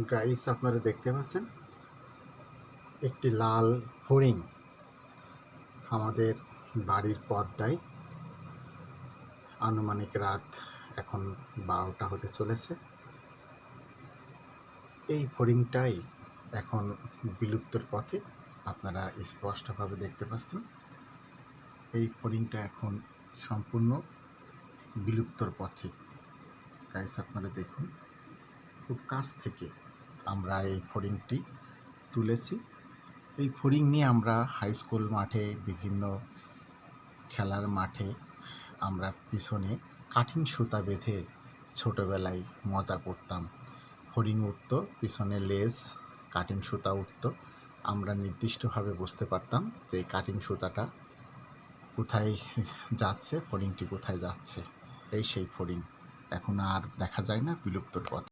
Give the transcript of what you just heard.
Guys, আপনারা দেখতে পাচ্ছেন? একটি লাল হরিণ আমাদের বাড়ির পদ্মায় আনুমানিক রাত এখন বারোটা হতে চলেছে। এই ফড়িংটাই এখন বিলুপ্তর পথে আপনারা স্পষ্টভাবে দেখতে পাচ্ছেন। এই ফড়িংটা এখন সম্পূর্ণ বিলুপ্তর পথে। গাইস, আপনারা দেখুন। খুব কাছ থেকে আমরা এই ফড়িংটি তুলেছি। এই ফড়িং নিয়ে আমরা হাই স্কুল মাঠে, বিভিন্ন খেলার মাঠে আমরা পিছনে কাঠিন সুতা বেঁধে ছোটোবেলায় মজা করতাম। ফড়িং উঠতো, পিছনে লেজ, কাটিং সুতা উঠতো। আমরা নির্দিষ্টভাবে বুঝতে পারতাম যে এই কাঠিন সুতাটা কোথায় যাচ্ছে, ফড়িংটি কোথায় যাচ্ছে। এই সেই ফড়িং। এখন আর দেখা যায় না, বিলুপ্তর পথে।